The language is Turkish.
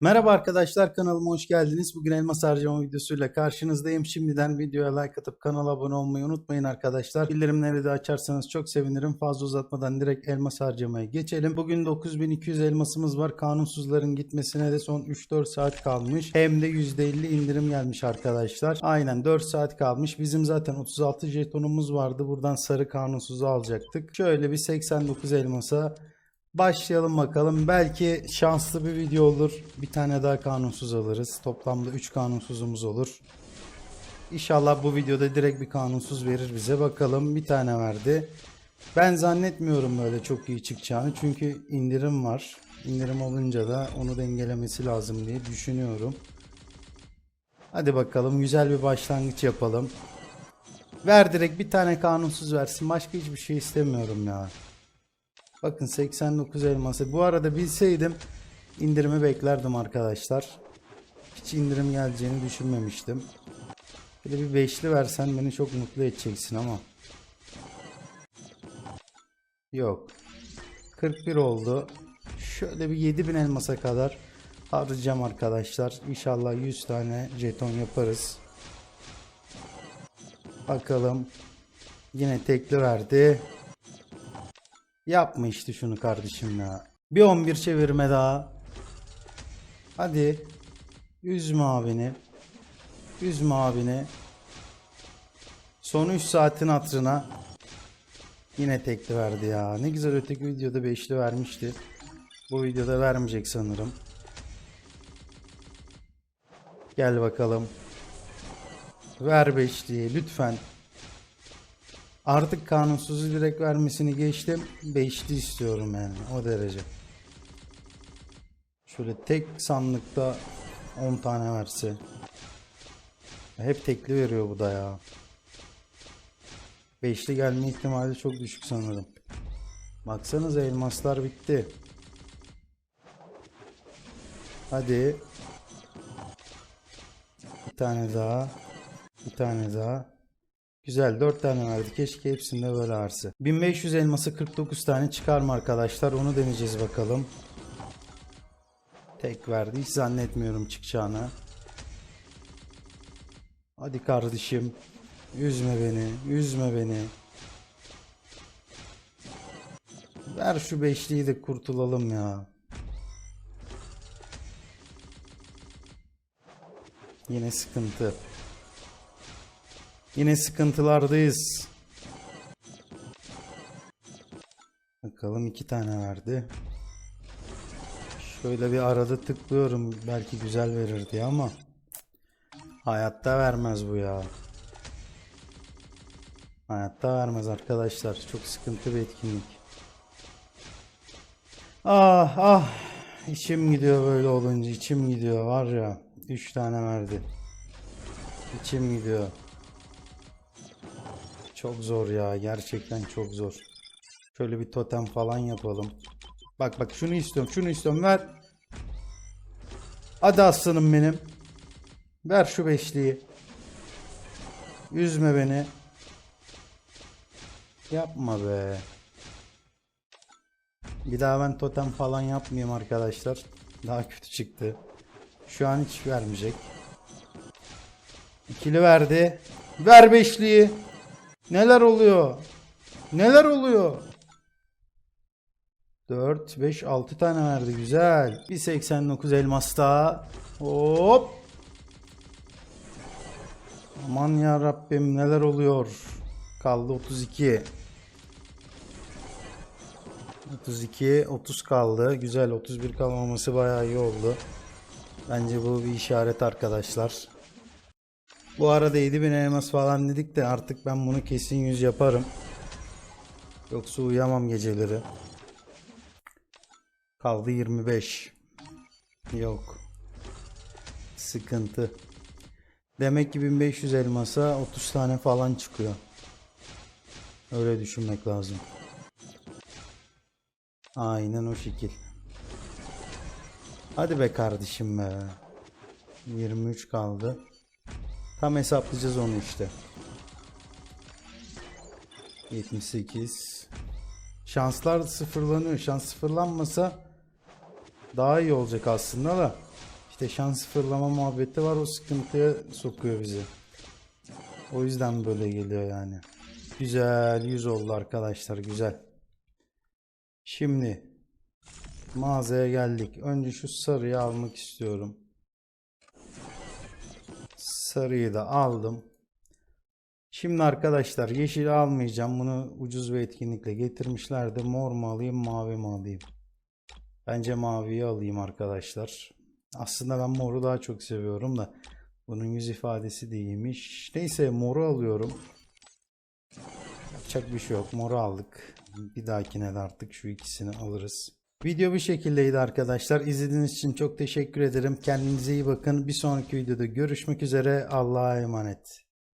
Merhaba arkadaşlar kanalıma hoş geldiniz. Bugün elmas harcama videosuyla karşınızdayım. Şimdiden videoya like atıp kanala abone olmayı unutmayın arkadaşlar. Bildirimleri de açarsanız çok sevinirim. Fazla uzatmadan direkt elmas harcamaya geçelim. Bugün 9200 elmasımız var. Kanunsuzların gitmesine de son 3-4 saat kalmış. Hem de %50 indirim gelmiş arkadaşlar. Aynen 4 saat kalmış. Bizim zaten 36 jetonumuz vardı. Buradan sarı kanunsuzu alacaktık. Şöyle bir 89 elmasa Başlayalım bakalım. Belki şanslı bir video olur. Bir tane daha kanunsuz alırız. Toplamda 3 kanunsuzumuz olur. İnşallah bu videoda direkt bir kanunsuz verir bize. Bakalım bir tane verdi. Ben zannetmiyorum böyle çok iyi çıkacağını. Çünkü indirim var. İndirim olunca da onu dengelemesi lazım diye düşünüyorum. Hadi bakalım güzel bir başlangıç yapalım. Ver direkt bir tane kanunsuz versin. Başka hiçbir şey istemiyorum ya. Bakın 89 elması. Bu arada bilseydim indirimi beklerdim arkadaşlar. Hiç indirim geleceğini düşünmemiştim. Bir de bir beşli versen beni çok mutlu edeceksin ama. Yok. 41 oldu. Şöyle bir 7000 elmasa kadar harcayacağım arkadaşlar. İnşallah 100 tane jeton yaparız. Bakalım. Yine tekli verdi. Yapma işte şunu kardeşim ya. Bir 11 çevirme daha. Hadi. Üzme abini. Üzme abini. Son 3 saatin hatırına. Yine tekli verdi ya. Ne güzel öteki videoda beşli vermişti. Bu videoda vermeyecek sanırım. Gel bakalım. Ver beşliği lütfen. Artık kanunsuzu direkt vermesini geçtim. Beşli istiyorum yani o derece. Şöyle tek sandıkta 10 tane verse. Hep tekli veriyor bu da ya. Beşli gelme ihtimali çok düşük sanırım. Baksanıza elmaslar bitti. Hadi. Bir tane daha. Bir tane daha. Güzel 4 tane verdi. Keşke hepsinde böyle arsa. 1500 elması 49 tane çıkar mı arkadaşlar? Onu deneyeceğiz bakalım. Tek verdi. Hiç zannetmiyorum çıkacağını. Hadi kardeşim. Üzme beni. Üzme beni. Ver şu beşliği de kurtulalım ya. Yine sıkıntı. Yine sıkıntılardayız. Bakalım iki tane verdi. Şöyle bir arada tıklıyorum. Belki güzel verir diye ama hayatta vermez bu ya. Hayatta vermez arkadaşlar. Çok sıkıntı bir etkinlik. Ah ah. İçim gidiyor böyle olunca. içim gidiyor var ya. 3 tane verdi. İçim gidiyor. Çok zor ya. Gerçekten çok zor. Şöyle bir totem falan yapalım. Bak bak şunu istiyorum. Şunu istiyorum. Ver. Hadi aslanım benim. Ver şu beşliği. Üzme beni. Yapma be. Bir daha ben totem falan yapmayayım arkadaşlar. Daha kötü çıktı. Şu an hiç vermeyecek. İkili verdi. Ver beşliği. Neler oluyor? Neler oluyor? 4, 5, 6 tane verdi. Güzel. Bir 89 elmas daha. Hop. Aman ya Rabbim neler oluyor? Kaldı 32. 32, 30 kaldı. Güzel 31 kalmaması bayağı iyi oldu. Bence bu bir işaret arkadaşlar. Bu arada 7000 elmas falan dedik de artık ben bunu kesin 100 yaparım. Yoksa uyuyamam geceleri. Kaldı 25. Yok. Sıkıntı. Demek ki 1500 elmasa 30 tane falan çıkıyor. Öyle düşünmek lazım. Aynen o şekil. Hadi be kardeşim be. 23 kaldı. Tam hesaplayacağız onu işte. 78. Şanslar sıfırlanıyor. Şans sıfırlanmasa daha iyi olacak aslında da. İşte şans fırlama muhabbeti var o sıkıntıya sokuyor bizi. O yüzden böyle geliyor yani. Güzel 100 oldu arkadaşlar güzel. Şimdi mağazaya geldik. Önce şu sarıyı almak istiyorum. Sarıyı da aldım. Şimdi arkadaşlar yeşil almayacağım. Bunu ucuz bir etkinlikle getirmişlerdi. Mor mu alayım mavi mi alayım? Bence maviyi alayım arkadaşlar. Aslında ben moru daha çok seviyorum da. Bunun yüz ifadesi de iyiymiş. Neyse moru alıyorum. Yapacak bir şey yok. Moru aldık. Bir dahakine de artık şu ikisini alırız. Video bu şekildeydi arkadaşlar. İzlediğiniz için çok teşekkür ederim. Kendinize iyi bakın. Bir sonraki videoda görüşmek üzere. Allah'a emanet.